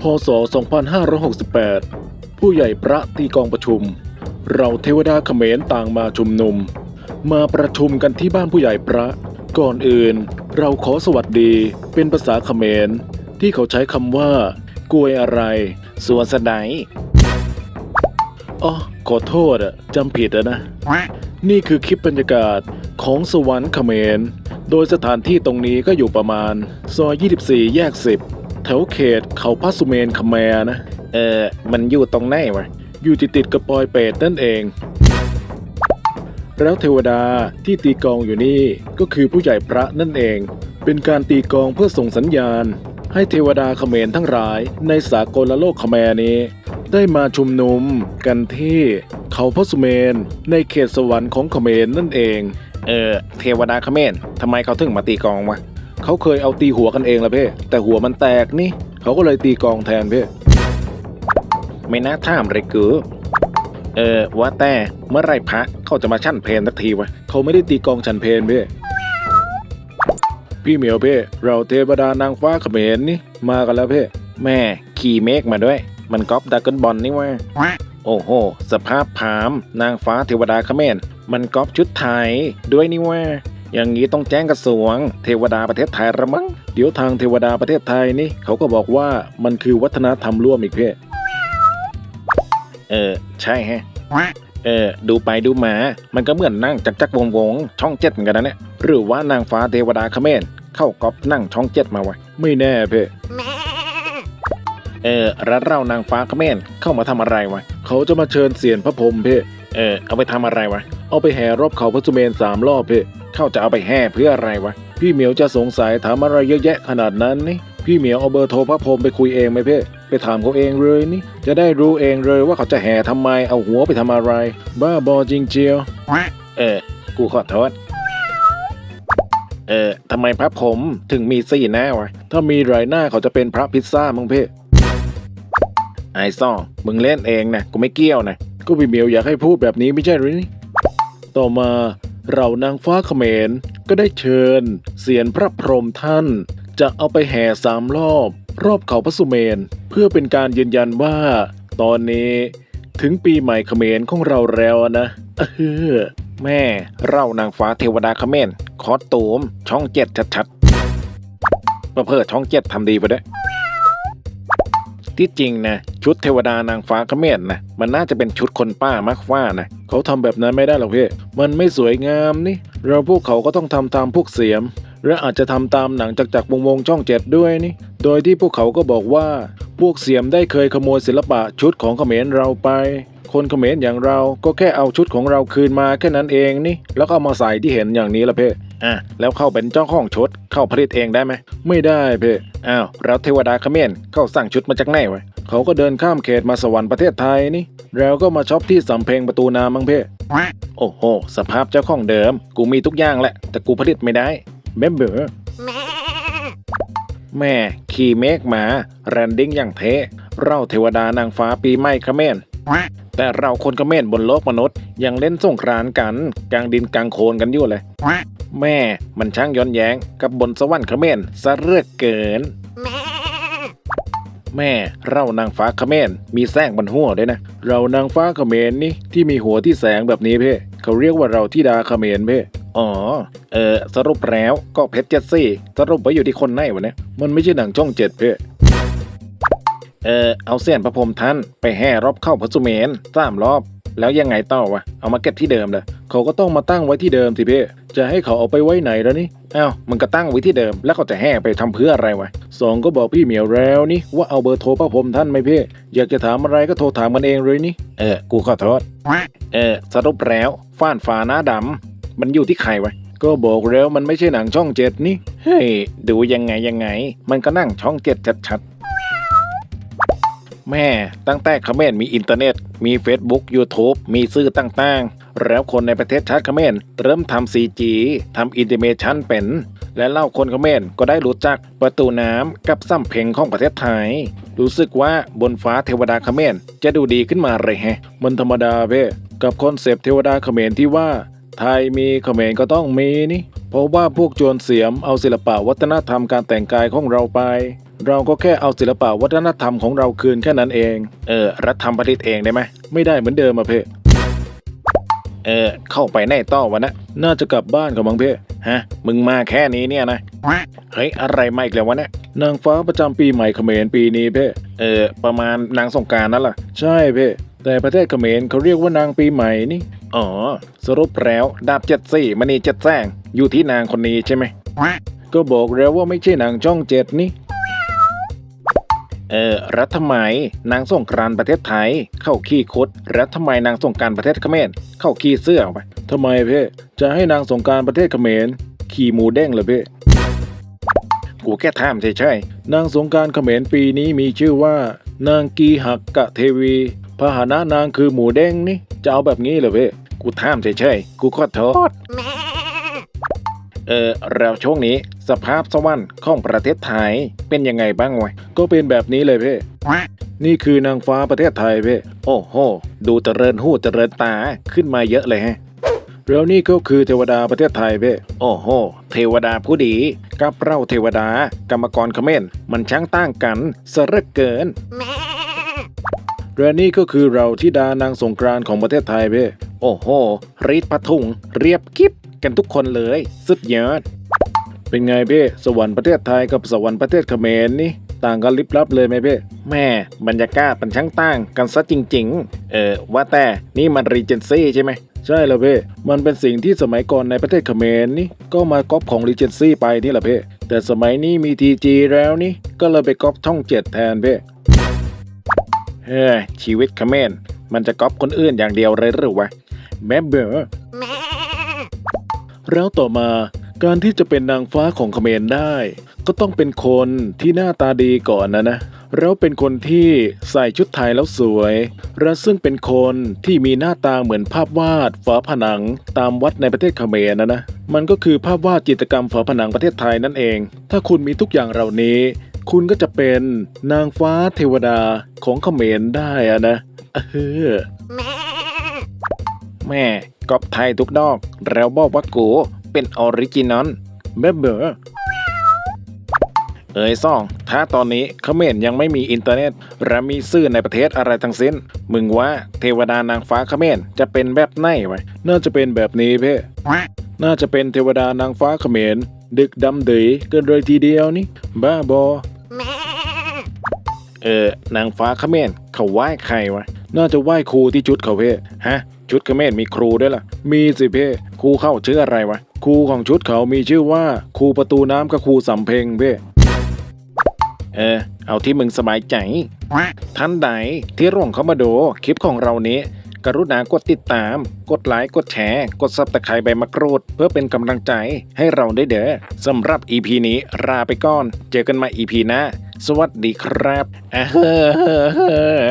พศ 2568 ผู้ใหญ่ประที่กองประชุม เราเทวดาเขมรต่างมาชุมนุม มาประชุมกันที่บ้านผู้ใหญ่พระ ก่อนอื่น เราขอสวัสดีเป็นภาษาเขมร ที่เขาใช้คำว่ากลวยอะไรสวนสไดอ๋อขอโทษอะจำผิดอะนะ นี่คือคลิปบรรยากาศของสวรรค์เขมร โดยสถานที่ตรงนี้ก็อยู่ประมาณซอย 24 แยก 10 แถวเขตเขาพระสุเมนคแมร์นะ เออ มันอยู่ตรงไหนวะ อยู่ติดติดๆกับปอยเปตนั่นเอง แล้วเทวดาที่ตีกลองอยู่นี่ก็คือผู้ใหญ่พระนั่นเอง เป็นการตีกลองเพื่อส่งสัญญาณ ให้เทวดาเขมรทั้งหลายในสากลโลกเขมรนี้ ได้มาชุมนุมกันที่ เขาพระสุเมน ในเขตสวรรค์ของเขมรนั่นเอง เออ เทวดาเขมรทำไมเขาถึงมาตีกลองวะเขาเคยเอาตีหัวกันเองละเพ่แต่หัวมันแตกนี่ เขาก็เลยตีกลองแทนเพ่ไม่น่าถามเลยกูเออว่าแต่เมื่อไหรพระเขาจะมาชั่นเพลสักทีวะเขาไม่ได้ตีกลองฉันเพลเพ่พี่เหมียวเพ่เราเทวดานางฟ้าเขมรนี่มากันแล้วเพ่แม่ขี่เมฆมาด้วย มันก๊อปดรากันบอลนี่วะ โอ้โห สภาพพาม นางฟ้าเทวดาเขมรมันก๊อปชุดไทยด้วยนี่ว่า อย่างนี้ต้องแจ้งกระทรวง เทวดาประเทศไทยละมั้งเดี๋ยวทางเทวดาประเทศไทยนี่เขาก็บอกว่ามันคือวัฒนธรรมร่วมอีกเพศเออ ใช่ฮะ เออ ดูไปดูมา มันก็เหมือนนั่งจักจักวงวงๆช่องเจ็ดเหมือนกันนะเนี่ย หรือว่านางฟ้าเทวดาเขมรเข้าก๊อปนั่งช่องเจ็ดมาวะไม่แน่เพ่ เออแล้วเรานางฟ้าเขมรเข้ามาทำอะไรวะเขาจะมาเชิญเสียนพระพรหมเพ่เออเอาไปทำอะไรวะเอาไปแห่รอบเขาพระสุเมนสามรอบเพ่เข้าจะเอาไปแห่เพื่ออะไรวะพี่เหมียวจะสงสัยถามอะไรเยอะแยะขนาดนั้นนี่พี่เหมียวเอาเบอร์โทรพระพรหมไปคุยเองไหมเพ่ไปถามเขาเองเลยนี่ จะได้รู้เองเลยว่าเขาจะแห่ทำไมเอาหัวไปทำอะไร บ้าบอจริงเจียวเออ กูขอโทษเออทำไมพระผมถึงมีสี่หน้าวะ ถ้ามีหลายหน้าเขาจะเป็นพระพิซซ่ามั้งเพ่ ไอซ่อมึงเล่นเองนะกูไม่เกี่ยวนะก็พี่เมียวอยากให้พูดแบบนี้ไม่ใช่หรือนี่ต่อมาเรานางฟ้าเขมรก็ได้เชิญเสียนพระพรหมท่าน จะเอาไปแห่สามรอบ รอบเขาพระสุเมน เพื่อเป็นการยืนยันว่า ตอนนี้ถึงปีใหม่เขมรของเราแล้วนะเออแม่เรานางฟ้าเทวดาเขมรคอตูมช่องเจ็ดชัดๆประเพิดช่องเจ็ดทำดีไปด้วย ที่จริงนะชุดเทวดานางฟ้าเขมรนะมันน่าจะเป็นชุดคนป้ามากว่านะเขาทำแบบนั้นไม่ได้หรอกพี่มันไม่สวยงามนี่ เราพวกเขาก็ต้องทำตามพวกเสียมและอาจจะทำตามหนังจากจากวงวงช่องเจ็ดด้วยนี่ โดยที่พวกเขาก็บอกว่า พวกเสียมได้เคยขโมยศิลปะชุดของเขมรเราไป คนเขมรอย่างเราก็แค่เอาชุดของเราคืนมาแค่นั้นเองนี่ แล้วก็ามาใส่ที่เห็นอย่างนี้ละเพ่ อะแล้วเข้าเป็นเจ้าของชุด เข้าผลิตเองได้ไหม ไม่ได้เพ่อ้าวแล้วเทวดาเขมรเข้าสั่งชุดมาจากไหนวะเขาก็เดินข้ามเขตมาสวรรค์ประเทศไทยนี่ แล้วก็มาช็อปที่สำเพ็งประตูน้ำมั้งเพ่โอ้โห สภาพเจ้าของเดิม กูมีทุกอย่างแหละ แต่กูผลิตไม่ได้เบ้มเบอแม่ขี่เมฆหมาแรนดิ้งอย่างเทเราเทวดานางฟ้าปีใหม่เขมรแต่เราคนเขมรบนโลกมนุษย์ยังเล่นสงกรานกัน กลางดินกลางโคลนกันอยู่เลย แม่มันช่างย้อนแย้งกับบนสวรรค์เขมรซะเลือกเกินแม่เรานางฟ้าเขมรมีแสงบนหัวด้วยนะ เรานางฟ้าเขมรนี่ที่มีหัวที่แสงแบบนี้เพ่เขาเรียกว่าเราที่ดาเขมรเพ่อ๋อ เออ สรุปแล้วก็เพชรเจ็ดสี่ สรุปไว้อยู่ที่คนไหนวะเนี่ยมันไม่ใช่หนังช่องเจ็ดเพ่เออ เอาเสี้ยนพระพรหมท่านไปแห่รอบเข้าพระสุเมนสามรอบ แล้วยังไงต่อวะ เอามาเก็บที่เดิมเลยเขาก็ต้องมาตั้งไว้ที่เดิมสิเพ่จะให้เขาเอาไปไว้ไหนแล้วนี่อ้าวมันก็ตั้งไว้ที่เดิม แล้วเขาจะแห่ไปทำเพื่ออะไรวะสองก็บอกพี่เหมียวแล้วนี่ว่าเอาเบอร์โทรพระพรหมท่านไหมเพ่อยากจะถามอะไรก็โทรถามกันเองเลยนี่ เออ กูขอโทษ เออ สรุปแล้วฟ้านฟ้าหน้าดำมันอยู่ที่ใครวะก็บอกแล้วมันไม่ใช่หนังช่องเจ็ดนี่ เฮ้ย ดูยังไงยังไง มันก็นั่งช่องเจ็ดชัดๆ แม่ตั้งแต่เขมรมีอินเทอร์เน็ต มี Facebook YouTube มีสื่อต่างๆ แล้วคนในประเทศชาติเขมรเริ่มทำ CG ทำอิน i ิเมชันเป็น และเล่าคนเขมรก็ได้รู้จักประตูน้ำกับซ้ำเพ็งของประเทศไทย รู้สึกว่าบนฟ้าเทวดาเขมรจะดูดีขึ้นมาเลยแฮะมันธรรมดาเพ่กับคอนเซปต์เทวดาเขมรที่ว่าไทยมีเขมรก็ต้องมีนี่ เพราะว่าพวกโจรเสียมเอาศิลปะวัฒนธรรมการแต่งกายของเราไป เราก็แค่เอาศิลปะวัฒนธรรมของเราคืนแค่นั้นเอง เออ รัฐทำผลิตเองได้ไหม ไม่ได้เหมือนเดิมอะเพ่เออ เข้าไปในต่อวะนะ น่าจะกลับบ้านกับมังเพ่ฮะ มึงมาแค่นี้เนี่ยนะ เฮ้ย อะไรมาอีกแล้ววะเนี่ย นางฟ้าประจำปีใหม่เขมรปีนี้เพ่เออ ประมาณนางสงการนั่นแหละใช่เพ่แต่ประเทศเขมรเขาเรียกว่านางปีใหม่นี่ อ๋อ สรุปแล้วดาบเจ็ดสี่มณีเจ็ดแซงอยู่ที่นางคนนี้ใช่ไหม ก็บอกแล้วว่าไม่ใช่นางช่องเจ็ดนี่ เออรัฐทำไมนางสงกรานต์ประเทศไทย เข้าขี้คดรัฐทำไมนางสงกรานต์ประเทศเขมรเข้าขี้เสื้อไปทำไมเพ่จะให้นางสงกรานต์ประเทศเขมรขี่หมูเด้งเหรอเพ่กูแค่ถามเฉยๆนางสงกรารเขมรปีนี้มีชื่อว่า นางกีหักกะเทวีพาหนะนางคือหมูเด้งนี่จะเอาแบบนี้เหรอเพ่กูถามเฉยๆกูขอโทษเออแล้วช่วงนี้สภาพสวรรค์ของประเทศไทยเป็นยังไงบ้างวะก็เป็นแบบนี้เลยเพ่นี่คือนางฟ้าประเทศไทยเพ่โอ้โห ดูเจริญหูเจริญตาขึ้นมาเยอะเลยฮะแล้วนี่ก็คือเทวดาประเทศไทยเพ่โอ้โห เทวดาผู้ดี กับเราเทวดากรรมกรเขมรมันช่างต่างกันสะเหลือเกินและนี่ก็คือเราที่ดานางสงกรานต์ของประเทศไทยเพ่โอ้โหรีดผ้าถุงเรียบกิ๊บกันทุกคนเลย สุดยอด เป็นไงเพ่สวรรค์ประเทศไทยกับสวรรค์ประเทศเขมรนี่ต่างกันลิบลับเลยไหมเพ่แม่บรรยากาศมันช่างต่างกันซะจริง ๆ เออว่าแต่นี่มันรีเจนซี่ใช่ไหมใช่แล้วเพ่มันเป็นสิ่งที่สมัยก่อนในประเทศเขมรนี่ก็มาก๊อปของรีเจนซี่ไปนี่แหละเพ่แต่สมัยนี้มีทีจีแล้วนี่ก็เลยไปก๊อปช่องเจ็ดแทนเพ่เฮ้ยชีวิตเขมรมันจะก๊อปคนอื่นอย่างเดียวเลยหรือวะแม่เบอแล้วต่อมา การที่จะเป็นนางฟ้าของเขมรได้ ก็ต้องเป็นคนที่หน้าตาดีก่อนนะนะแล้วเป็นคนที่ใส่ชุดไทยแล้วสวย และซึ่งเป็นคนที่มีหน้าตาเหมือนภาพวาดฝาผนังตามวัดในประเทศเขมรนะนะ มันก็คือภาพวาดจิตรกรรมฝาผนังประเทศไทยนั่นเอง ถ้าคุณมีทุกอย่างเหล่านี้ คุณก็จะเป็นนางฟ้าเทวดาของเขมรได้อะนะเออแม่กอบไทยทุกดอก แล้วบอกว่ากู เป็นออริจินอลแม่เบอเอ้ยซ่อง ถ้าตอนนี้เขมรยังไม่มีอินเทอร์เน็ตและมีสื่อในประเทศอะไรทั้งสิ้น มึงว่าเทวดานางฟ้าเขมรจะเป็นแบบไหนวะน่าจะเป็นแบบนี้เพ่น่าจะเป็นเทวดานางฟ้าเขมร ดึกดำดือเกินเลยทีเดียวนี่ บ้าบอ เออ นางฟ้าเขมรเขาไหว้ใครวะ น่าจะไหว้ครูที่ชุดเขาเพ่ฮะ ชุดเขมรมีครูด้วยล่ะ มีสิเพ่ครูเข้าชื่ออะไรวะ ครูของชุดเขามีชื่อว่าครูประตูน้ำกับครูสำเพ็งเพ่เออ เอาที่มึงสบายใจ ท่านใดที่ร่วงเข้ามาดูคลิปของเรานี้ กรุณากดติดตาม กดไลค์ กดแชร์ กดซับตะไคร้ใบมะกรูด เพื่อเป็นกำลังใจให้เราได้เด้อสำหรับ EP นี้ลาไปก่อน เจอกันใหมา EP หน้า สวัสดีครับอ่าเฮ้อ